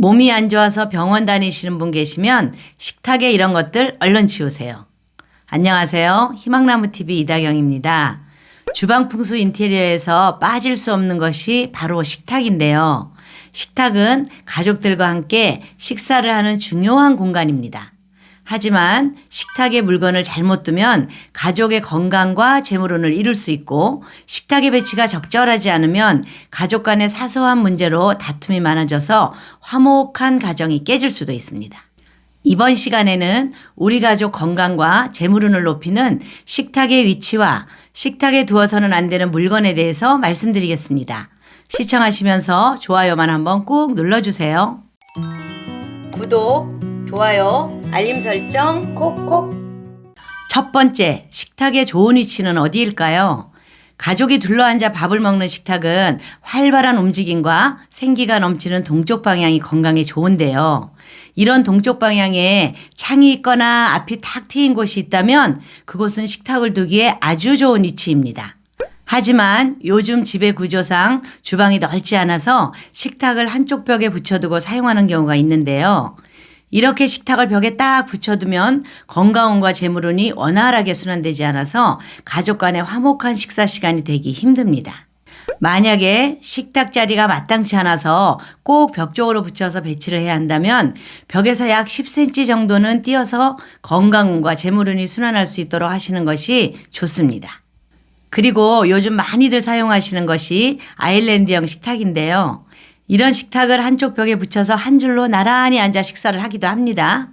몸이 안 좋아서 병원 다니시는 분 계시면 식탁에 이런 것들 얼른 치우세요. 안녕하세요. 희망나무TV 이다경입니다. 주방 풍수 인테리어에서 빠질 수 없는 것이 바로 식탁인데요. 식탁은 가족들과 함께 식사를 하는 중요한 공간입니다. 하지만 식탁에 물건을 잘못 두면 가족의 건강과 재물운을 잃을 수 있고 식탁의 배치가 적절하지 않으면 가족 간의 사소한 문제로 다툼이 많아져서 화목한 가정이 깨질 수도 있습니다. 이번 시간에는 우리 가족 건강과 재물운을 높이는 식탁의 위치와 식탁에 두어서는 안 되는 물건에 대해서 말씀드리겠습니다. 시청하시면서 좋아요만 한번 꾹 눌러주세요. 구독, 좋아요, 알림 설정 콕콕. 첫 번째, 식탁의 좋은 위치는 어디일까요? 가족이 둘러앉아 밥을 먹는 식탁은 활발한 움직임과 생기가 넘치는 동쪽 방향이 건강에 좋은데요. 이런 동쪽 방향에 창이 있거나 앞이 탁 트인 곳이 있다면 그곳은 식탁을 두기에 아주 좋은 위치입니다. 하지만 요즘 집의 구조상 주방이 넓지 않아서 식탁을 한쪽 벽에 붙여두고 사용하는 경우가 있는데요. 이렇게 식탁을 벽에 딱 붙여두면 건강운과 재물운이 원활하게 순환되지 않아서 가족 간의 화목한 식사 시간이 되기 힘듭니다. 만약에 식탁 자리가 마땅치 않아서 꼭 벽 쪽으로 붙여서 배치를 해야 한다면 벽에서 약 10cm 정도는 띄어서 건강운과 재물운이 순환할 수 있도록 하시는 것이 좋습니다. 그리고 요즘 많이들 사용하시는 것이 아일랜드형 식탁인데요. 이런 식탁을 한쪽 벽에 붙여서 한 줄로 나란히 앉아 식사를 하기도 합니다.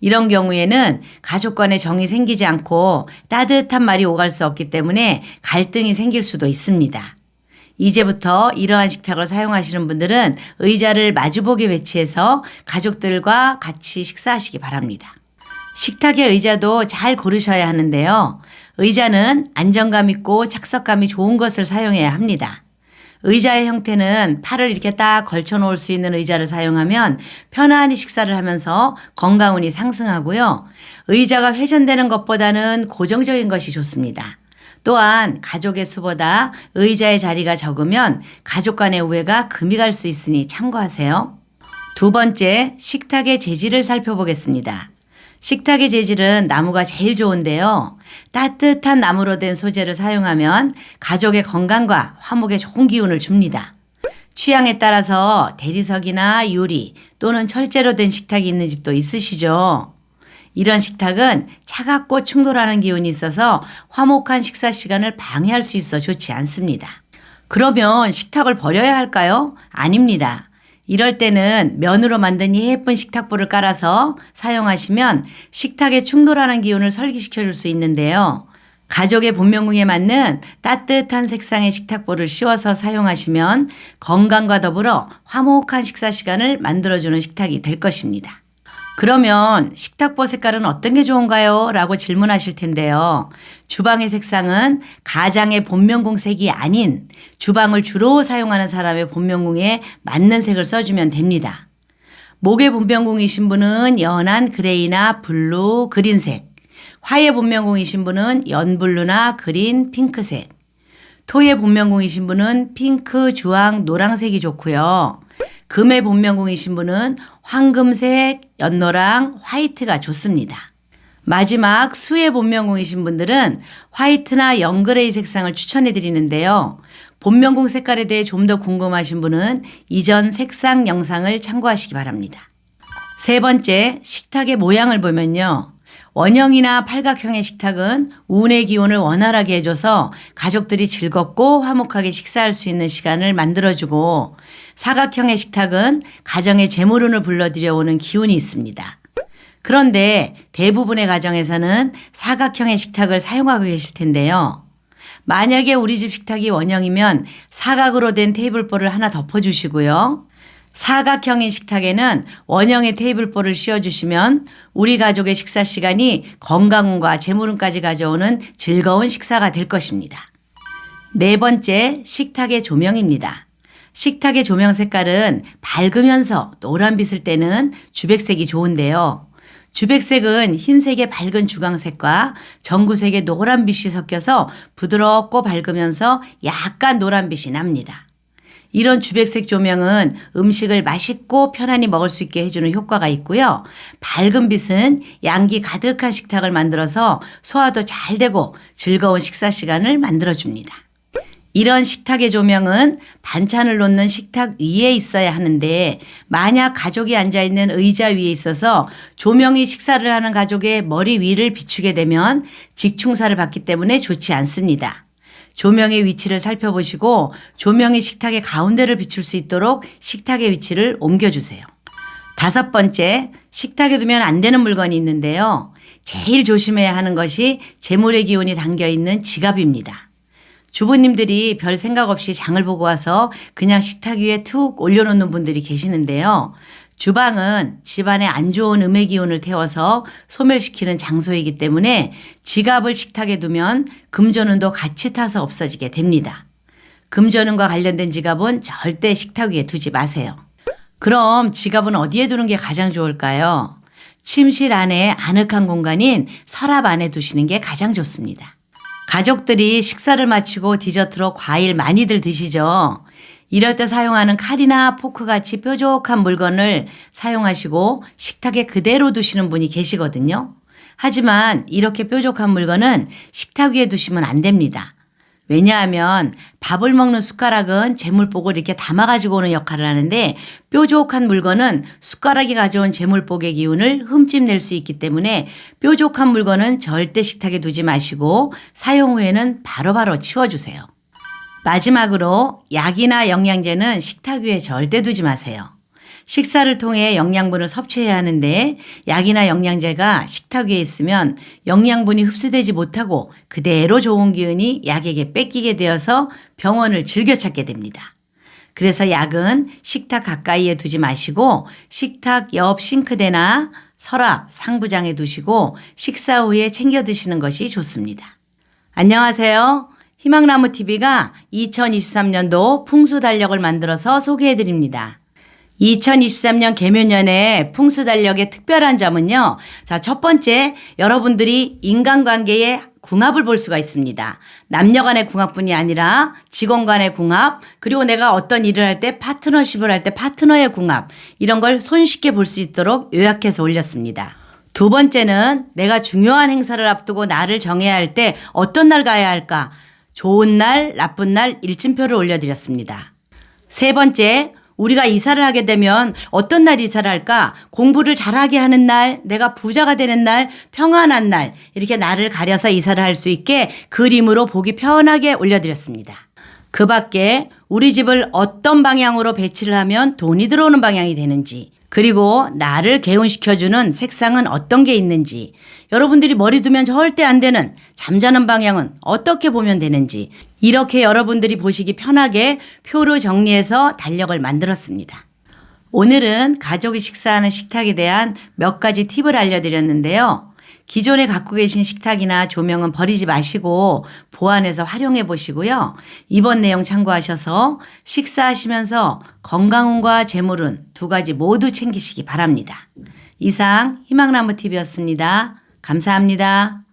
이런 경우에는 가족 간의 정이 생기지 않고 따뜻한 말이 오갈 수 없기 때문에 갈등이 생길 수도 있습니다. 이제부터 이러한 식탁을 사용하시는 분들은 의자를 마주보게 배치해서 가족들과 같이 식사하시기 바랍니다. 식탁의 의자도 잘 고르셔야 하는데요. 의자는 안정감 있고 착석감이 좋은 것을 사용해야 합니다. 의자의 형태는 팔을 이렇게 딱 걸쳐 놓을 수 있는 의자를 사용하면 편안히 식사를 하면서 건강운이 상승하고요. 의자가 회전되는 것보다는 고정적인 것이 좋습니다. 또한 가족의 수보다 의자의 자리가 적으면 가족 간의 우애가 금이 갈 수 있으니 참고하세요. 두 번째, 식탁의 재질을 살펴보겠습니다. 식탁의 재질은 나무가 제일 좋은데요. 따뜻한 나무로 된 소재를 사용하면 가족의 건강과 화목에 좋은 기운을 줍니다. 취향에 따라서 대리석이나 유리 또는 철제로 된 식탁이 있는 집도 있으시죠? 이런 식탁은 차갑고 충돌하는 기운이 있어서 화목한 식사 시간을 방해할 수 있어 좋지 않습니다. 그러면 식탁을 버려야 할까요? 아닙니다. 이럴 때는 면으로 만든 예쁜 식탁보를 깔아서 사용하시면 식탁에 충돌하는 기운을 설기시켜 줄 수 있는데요. 가족의 본명궁에 맞는 따뜻한 색상의 식탁보를 씌워서 사용하시면 건강과 더불어 화목한 식사 시간을 만들어주는 식탁이 될 것입니다. 그러면 식탁보 색깔은 어떤 게 좋은가요? 라고 질문하실 텐데요. 주방의 색상은 가장의 본명궁 색이 아닌 주방을 주로 사용하는 사람의 본명궁에 맞는 색을 써주면 됩니다. 목의 본명궁이신 분은 연한 그레이나 블루, 그린색, 화의 본명궁이신 분은 연블루나 그린, 핑크색, 토의 본명궁이신 분은 핑크, 주황, 노랑색이 좋고요. 금의 본명궁이신 분은 황금색, 연노랑, 화이트가 좋습니다. 마지막 수의 본명궁이신 분들은 화이트나 영그레이 색상을 추천해 드리는데요. 본명궁 색깔에 대해 좀 더 궁금하신 분은 이전 색상 영상을 참고하시기 바랍니다. 세 번째, 식탁의 모양을 보면요. 원형이나 팔각형의 식탁은 운의 기운을 원활하게 해줘서 가족들이 즐겁고 화목하게 식사할 수 있는 시간을 만들어주고 사각형의 식탁은 가정의 재물운을 불러들여 오는 기운이 있습니다. 그런데 대부분의 가정에서는 사각형의 식탁을 사용하고 계실 텐데요. 만약에 우리 집 식탁이 원형이면 사각으로 된 테이블보를 하나 덮어주시고요. 사각형의 식탁에는 원형의 테이블보를 씌워주시면 우리 가족의 식사 시간이 건강운과 재물운까지 가져오는 즐거운 식사가 될 것입니다. 네 번째, 식탁의 조명입니다. 식탁의 조명 색깔은 밝으면서 노란빛을 떼는 주백색이 좋은데요. 주백색은 흰색의 밝은 주광색과 전구색의 노란빛이 섞여서 부드럽고 밝으면서 약간 노란빛이 납니다. 이런 주백색 조명은 음식을 맛있고 편안히 먹을 수 있게 해주는 효과가 있고요. 밝은 빛은 양기 가득한 식탁을 만들어서 소화도 잘 되고 즐거운 식사 시간을 만들어줍니다. 이런 식탁의 조명은 반찬을 놓는 식탁 위에 있어야 하는데 만약 가족이 앉아 있는 의자 위에 있어서 조명이 식사를 하는 가족의 머리 위를 비추게 되면 직충사를 받기 때문에 좋지 않습니다. 조명의 위치를 살펴보시고 조명이 식탁의 가운데를 비출 수 있도록 식탁의 위치를 옮겨주세요. 다섯 번째, 식탁에 두면 안 되는 물건이 있는데요. 제일 조심해야 하는 것이 재물의 기운이 담겨 있는 지갑입니다. 주부님들이 별 생각 없이 장을 보고 와서 그냥 식탁 위에 툭 올려놓는 분들이 계시는데요. 주방은 집안에 안 좋은 음의 기운을 태워서 소멸시키는 장소이기 때문에 지갑을 식탁에 두면 금전운도 같이 타서 없어지게 됩니다. 금전운과 관련된 지갑은 절대 식탁 위에 두지 마세요. 그럼 지갑은 어디에 두는 게 가장 좋을까요? 침실 안에 아늑한 공간인 서랍 안에 두시는 게 가장 좋습니다. 가족들이 식사를 마치고 디저트로 과일 많이들 드시죠. 이럴 때 사용하는 칼이나 포크 같이 뾰족한 물건을 사용하시고 식탁에 그대로 두시는 분이 계시거든요. 하지만 이렇게 뾰족한 물건은 식탁 위에 두시면 안 됩니다. 왜냐하면 밥을 먹는 숟가락은 재물복을 이렇게 담아 가지고 오는 역할을 하는데 뾰족한 물건은 숟가락이 가져온 재물복의 기운을 흠집낼 수 있기 때문에 뾰족한 물건은 절대 식탁에 두지 마시고 사용 후에는 바로바로 치워주세요. 마지막으로 약이나 영양제는 식탁 위에 절대 두지 마세요. 식사를 통해 영양분을 섭취해야 하는데 약이나 영양제가 식탁 위에 있으면 영양분이 흡수되지 못하고 그대로 좋은 기운이 약에게 뺏기게 되어서 병원을 즐겨 찾게 됩니다. 그래서 약은 식탁 가까이에 두지 마시고 식탁 옆 싱크대나 서랍, 상부장에 두시고 식사 후에 챙겨 드시는 것이 좋습니다. 안녕하세요. 희망나무 TV가 2023년도 풍수 달력을 만들어서 소개해 드립니다. 2023년 개묘년의 풍수 달력의 특별한 점은요. 자, 첫 번째, 여러분들이 인간관계의 궁합을 볼 수가 있습니다. 남녀 간의 궁합뿐이 아니라 직원 간의 궁합, 그리고 내가 어떤 일을 할 때 파트너십을 할 때 파트너의 궁합, 이런 걸 손쉽게 볼 수 있도록 요약해서 올렸습니다. 두 번째는 내가 중요한 행사를 앞두고 날을 정해야 할 때 어떤 날 가야 할까? 좋은 날, 나쁜 날 일진표를 올려드렸습니다. 세 번째, 우리가 이사를 하게 되면 어떤 날 이사를 할까? 공부를 잘하게 하는 날, 내가 부자가 되는 날, 평안한 날, 이렇게 날을 가려서 이사를 할 수 있게 그림으로 보기 편하게 올려드렸습니다. 그 밖에 우리 집을 어떤 방향으로 배치를 하면 돈이 들어오는 방향이 되는지, 그리고 나를 개운시켜주는 색상은 어떤 게 있는지, 여러분들이 머리 두면 절대 안 되는 잠자는 방향은 어떻게 보면 되는지, 이렇게 여러분들이 보시기 편하게 표로 정리해서 달력을 만들었습니다. 오늘은 가족이 식사하는 식탁에 대한 몇 가지 팁을 알려드렸는데요. 기존에 갖고 계신 식탁이나 조명은 버리지 마시고 보완해서 활용해 보시고요. 이번 내용 참고하셔서 식사하시면서 건강운과 재물운 두 가지 모두 챙기시기 바랍니다. 이상 희망나무 TV였습니다. 감사합니다.